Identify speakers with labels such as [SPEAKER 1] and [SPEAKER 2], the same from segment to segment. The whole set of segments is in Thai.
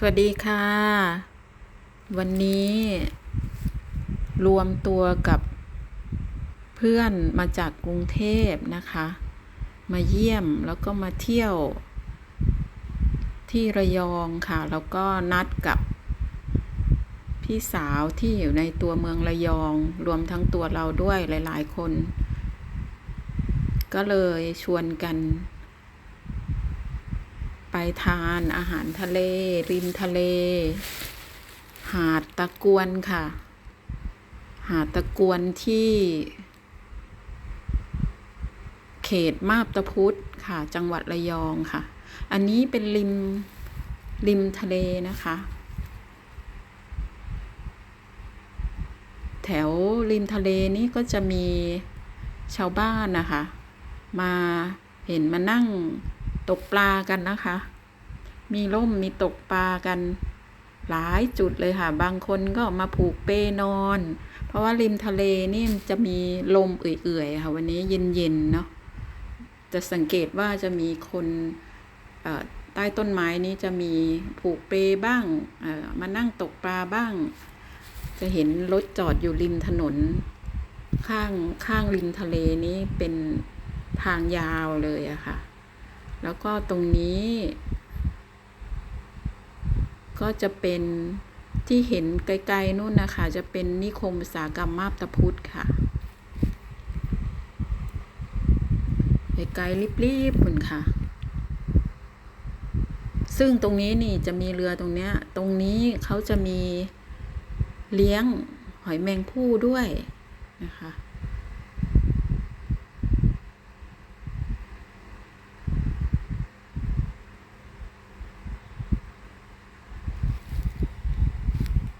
[SPEAKER 1] สวัสดีค่ะ วันนี้รวมตัวกับเพื่อนมาจากกรุงเทพนะคะ มาเยี่ยมแล้วก็มาเที่ยว ที่ระยองค่ะ แล้วก็นัดกับพี่สาวที่อยู่ในตัวเมืองระยอง รวมทั้งตัวเราด้วยหลาย ๆ คน ก็เลยชวนกัน ไปทานอาหารทะเล ริมทะเล หาดตะกวนค่ะ หาดตะกวนที่ เขตมาบตาพุธค่ะ จังหวัดระยองค่ะ อันนี้เป็นริมริมทะเลนะคะ แถวริมทะเลนี้ก็จะมีชาวบ้านนะคะ มาเห็นมานั่ง ตกปลากันนะคะ มีร่มมีตกปลากัน หลายจุดเลยค่ะ บางคนก็มาผูกเปนอน เพราะว่าริมทะเลนี่จะมีลมเอื่อยๆค่ะวันนี้เย็นๆเนาะจะสังเกตว่าจะมีคนใต้ต้นไม้นี้จะมีผูกเปบ้างมานั่งตกปลาบ้าง จะเห็นรถจอดอยู่ริมถนน ข้างข้างริมทะเลนี้เป็นทางยาวเลยอะค่ะ แล้วก็ตรงนี้ ก็จะเป็นที่เห็นไกลๆนู่นนะคะ จะเป็นนิคมอุตสาหกรรมมาบตาพุธค่ะไกลๆรีบๆคุณค่ะ ซึ่งตรงนี้นี่จะมีเรือตรงเนี้ย ตรงนี้เขาจะมีเลี้ยงหอยแมงผู้ด้วยนะคะ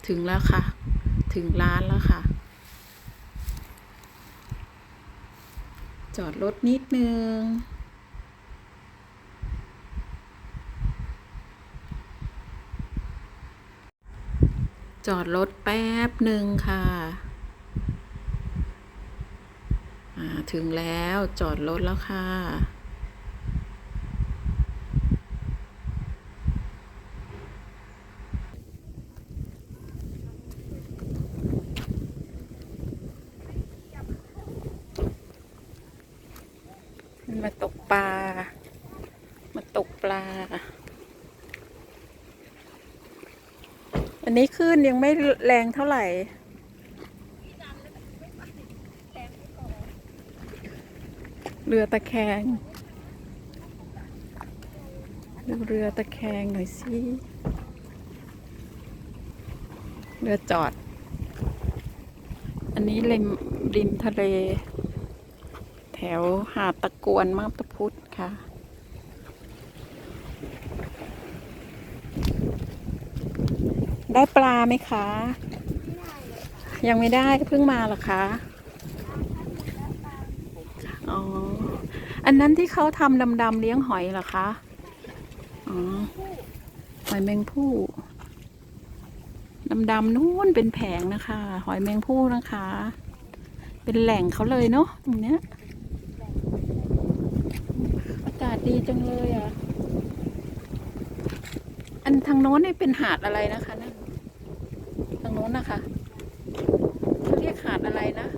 [SPEAKER 1] ถึงแล้วค่ะ ถึงร้านแล้วค่ะ จอดรถนิดนึง จอดรถแป๊บหนึ่งค่ะอ่าถึงแล้วจอดรถแล้วค่ะ มาตกปลา มาตกปลา อันนี้คลื่นยังไม่แรงเท่าไหร่ เรือตะแคงดูเรือตะแคงหน่อยสิ เรือจอด อันนี้ริมริมทะเล แถวหาดตะกวนมาบตาพุธค่ะได้ปลาไหมคะ ยังไม่ได้เพิ่งมาหรอคะ อ๋อ อันนั้นที่เขาทำดำๆเลี้ยงหอยเหรอคะ อ๋อ หอยแมงผู้ดำๆนู้นเป็นแผงนะคะ หอยแมงผู้นะคะ เป็นแหล่งเขาเลยเนาะตรงเนี้ย อากาศ ดีจังเลยอะ อันทางโน้นนี่เป็นหาดอะไรนะคะนั่นทางโน้นนะคะเขาเรียกหาดอะไรนะ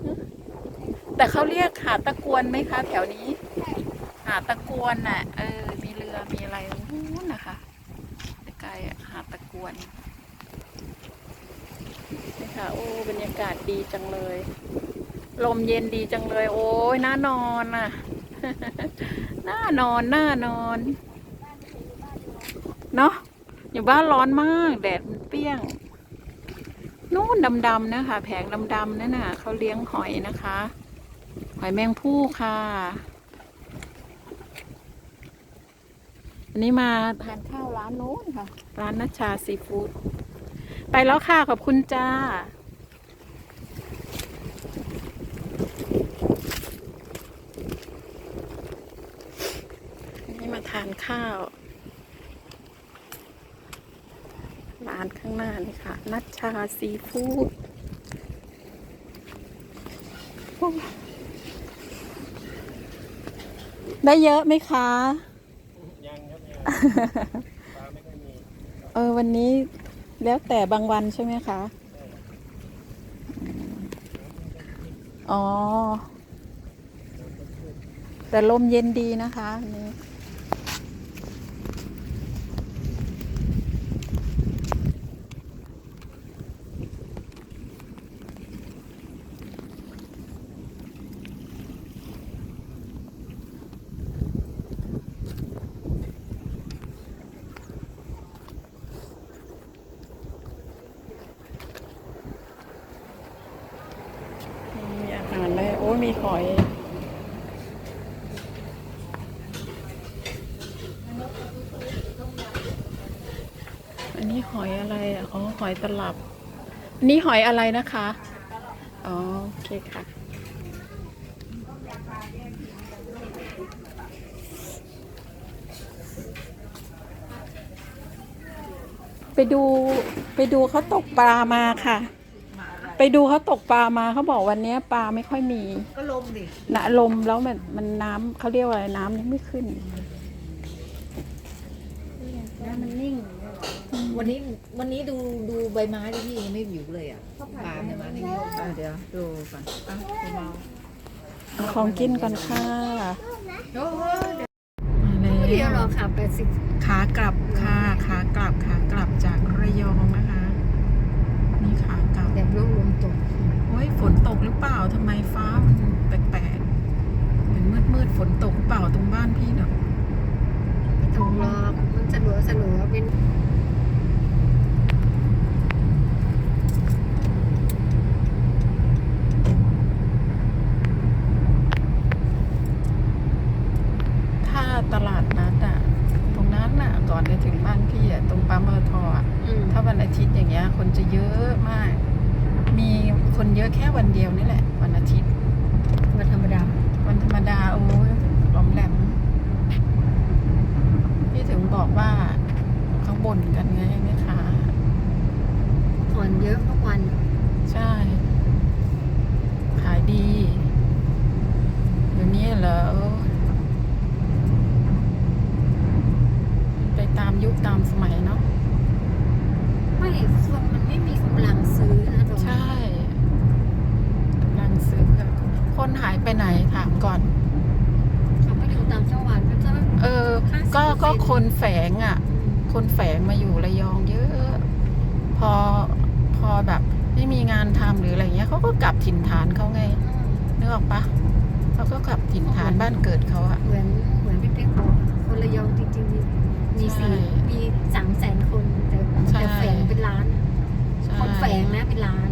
[SPEAKER 1] แต่เขาเรียกหาดตะกวนไหมคะ แถวนี้ หาดตะกวนน่ะ เออ มีเรือมีอะไรนู้นนะคะไกลๆหาดตะกวนนี่ค่ะ โอ้บรรยากาศดีจังเลย ลมเย็นดีจังเลย โอ้ยน่านอนน่ะ น่านอนน่านอนเนาะอยู่บ้านร้อนมากแดดมันเปรี้ยง นู่นดำๆนะคะแผงดำๆนั่นน่ะเขาเลี้ยงหอยนะคะ หอยแมงผู้ค่ะอันนี้มาทานข้าวร้านโน้นค่ะ ร้านนัชชาซีฟู้ดไปแล้วค่ะ ขอบคุณจ้า อันนี้มาทาน ข้าว ร้านข้างหน้านี่ค่ะ นัชชาซีฟู้ดโอ้ได้เยอะไหมคะ
[SPEAKER 2] ยังครับยังปลาไม่ค่อยมี
[SPEAKER 1] เออวันนี้แล้วแต่บางวันใช่ไหมคะอืมอ๋อ แต่ลมเย็นดีนะคะอันนี้ มีอาหารเลย โอ้ย มีหอย อันนี้หอยอะไรอ๋อหอยตลับ อันนี้หอยอะไรนะคะ อ๋อโอเคค่ะไปดูไปดูเขาตกปลามาค่ะ ไปดูเขาตกปลามาเขาบอกวันนี้ปลาไม่ค่อยมี
[SPEAKER 2] ก็ลมดิ
[SPEAKER 1] นะลมแล้วมันมันน้ำเขาเรียกว่าอะไรน้ำยังไม่ขึ้น
[SPEAKER 2] น้ำมันนิ่ง วันนี้วันนี้ดูดูใบไม้ดิพี่ยังไม่วิวเลยอะปลาใบไม้ในนี้อะเดี๋ยวดูก่อนอะเบา
[SPEAKER 1] เอาของกินก่อนค่ะ
[SPEAKER 2] ๆโอ้เดี๋ยว
[SPEAKER 1] มา
[SPEAKER 2] เดี๋ยว
[SPEAKER 1] แล้
[SPEAKER 2] รอ
[SPEAKER 1] ว
[SPEAKER 2] ค่ะแปดสิบ
[SPEAKER 1] ขากลับค่ะขากลับขากลับจากระยองนะคะ นี่ขากลับ
[SPEAKER 2] แบบร่วงลมตก
[SPEAKER 1] โอ้ย ฝนตกหรือเปล่าทำไมฟ้ามันแปลกๆเหมือนมืดมืดๆฝนตกหรือเปล่าตรงบ้านพี่เนาะ
[SPEAKER 2] ไม่ตกหรอกมันสลัวสลัวเป็น
[SPEAKER 1] ถ้าตลาดนัดอะตรงนั้นอะก่อนจะถึงบ้านพี่อะตรงปั๊มเอทออะ
[SPEAKER 2] อืม
[SPEAKER 1] ถ้าวันอาทิตย์อย่างเงี้ย คนจะเยอะมาก มีคนเยอะแค่วันเดียวนี่แหละ วันอาทิตย์
[SPEAKER 2] วันธรรมดา
[SPEAKER 1] วันธรรมดา โอ้ยหลอมแหลมพี่ถึงบอกว่าเขาบ่นกันไงแม่ค้า
[SPEAKER 2] ผ่อนเยอะทุกวัน
[SPEAKER 1] ใช่ ขายดีเดี๋ยวนี้เหรอเออไปตามยุคตามสมัยเนาะ
[SPEAKER 2] ไม่คนมันไม่มีกำลังซื้อนะตรง
[SPEAKER 1] ใช่กำลังซื้อค่ะคนหายไปไหนถามก่อน
[SPEAKER 2] เขาไปอยู่ตามจังหวัดก็จะ
[SPEAKER 1] เออ ก็
[SPEAKER 2] 50%
[SPEAKER 1] ก็คนแฝงอะ คนแฝงมาอยู่ระยองเยอะ พอพอแบบไม่มีงานทำหรืออะไรเงี้ยเขาก็กลับถิ่นฐานเขาไงนึกออกปะเขาก็กลับถิ่นฐานบ้านเกิดเขาอะ
[SPEAKER 2] เหมือนเหมือนพี่เป๊กบอกคนระยองจริงๆ มีมี
[SPEAKER 1] ใช่
[SPEAKER 2] สี่มีสามแสนคนแต่
[SPEAKER 1] ใช่
[SPEAKER 2] แต่แฝงเป็นล้าน
[SPEAKER 1] ใช่
[SPEAKER 2] คนแฝงนะเป็นล้าน